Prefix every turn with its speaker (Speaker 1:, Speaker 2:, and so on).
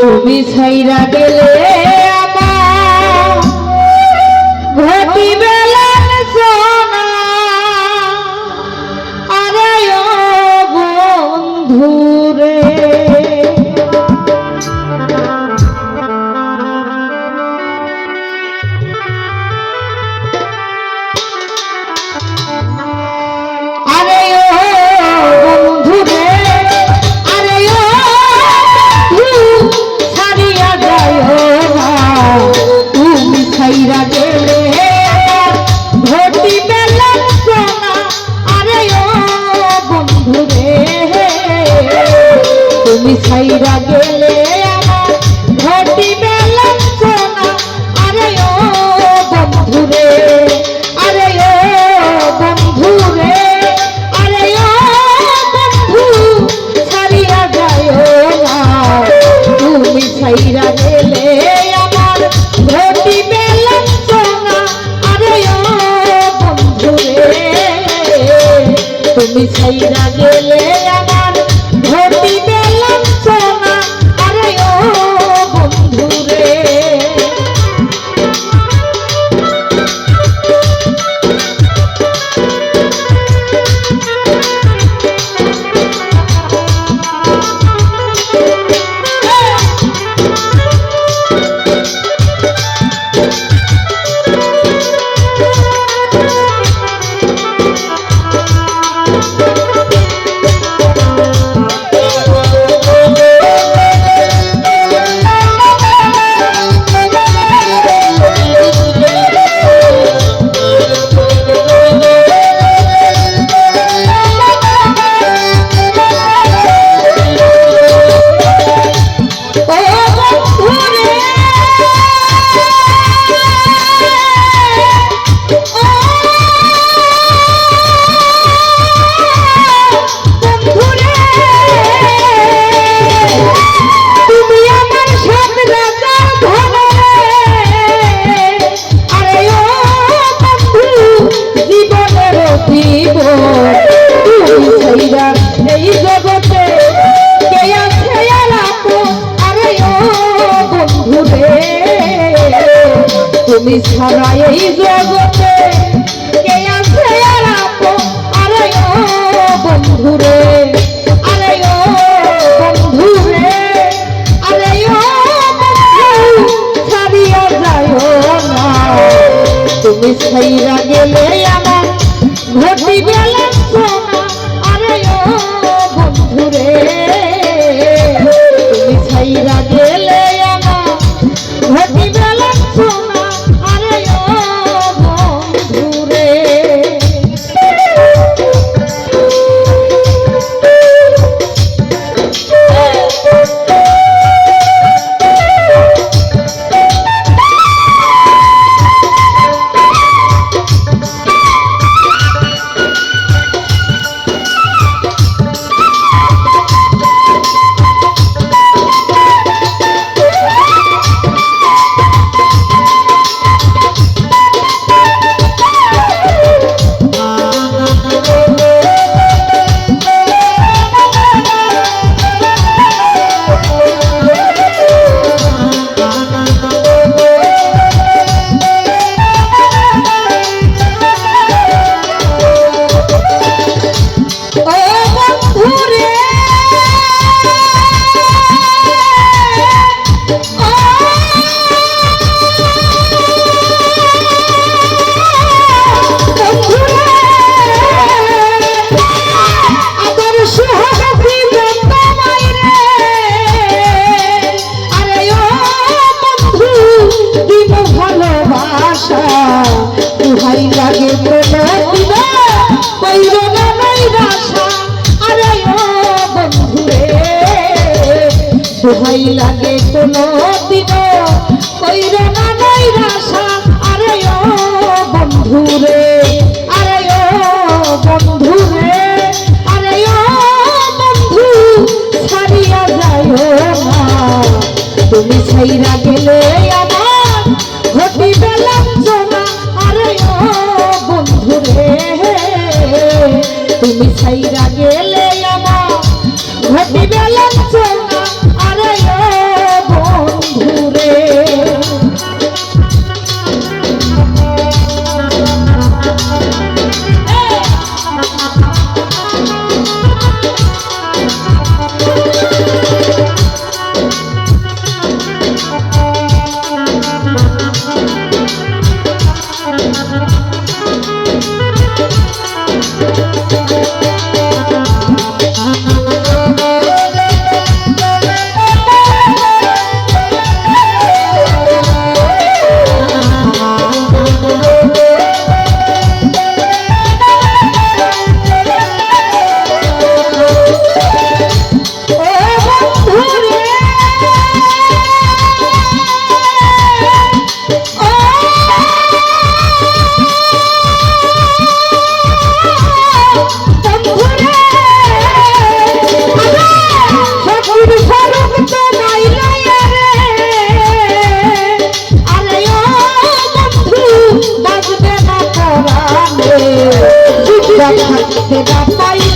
Speaker 1: তুমি ছাইরা গেলে তুমি ছাইরা গেলে আমার ঘটি বেলা আরে ও বন্ধু রে আরে ও বন্ধু রে আরে ও বন্ধু, ছাড়িয়া যায় না। তুমি ছাইরা গেলে আমার ঘটি বেলা আরে ও বন্ধু রে তুমি ছাইরা গেলে তুমি ছাড়া এই জগতে তুহাই লাগে প্রণতিব কইর না নাই রাশা আরে ও বন্ধু রে লাগে কোনো দিন কইর না নাই রাশা আরে ও বন্ধু রে আরে ও বন্ধু রে আরে ও বন্ধু, ছাড়িয়া যায় না। তুমি ছাইরা গেলে বাবা